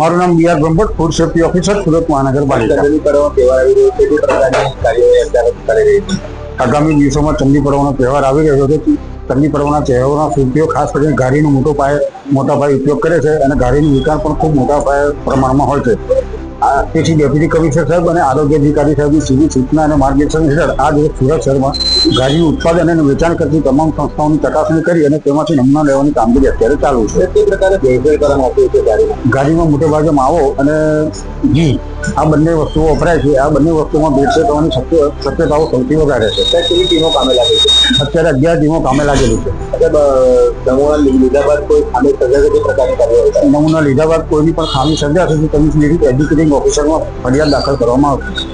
મારું નામ B R Brahmbhatt food safety officer Surat મહાનગરપાલિકા. આગામી દિવસોમાં ચંદી પર્વનો તહેવાર આવી રહ્યો છે ચંદી પર્વના તહેવારોના સુરતીઓ ખાસ કરીને ઘારીનો મોટો પાયે મોટા પાયે ઉપયોગ કરે છે અને ઘારીનું વિકાસ પણ ખૂબ મોટા પાયે પ્રમાણમાં હોય છે. તેથી ડેપ્યુટી કમિશનર સાહેબ અને આરોગ્ય અધિકારી સાહેબની સીધી સૂચના અને માર્ગદર્શન હેઠળ આ દિવસ સુરત શહેરમાં ઘારીનું ઉત્પાદન અને વેચાણ કરતી તમામ સંસ્થાઓની ચકાસણી કરી અને તેમાંથી નમૂના લેવાની કામગીરી અત્યારે ચાલુ છે. તે પ્રકારે ભેળસેળ કરવામાં આવતું છે ગાડીમાં ગાડીમાં મોટે ભાગે માવો અને ઘી આ બંને વસ્તુઓ વપરાય છે. આ બંને વસ્તુમાં ભેળસેળ થવાની શક્ય શક્યતાઓ સૌથી વધારે છે. ટીમો કામે લાગી છે. અત્યારે અગિયાર ટીમો કામે લાગેલી છે. નમૂના લીધા બાદ કોઈની પણ ખામી સર્જાશે તો તેની એડ્યુકેટિંગ ઓફિસરમાં ફરિયાદ દાખલ કરવામાં આવશે.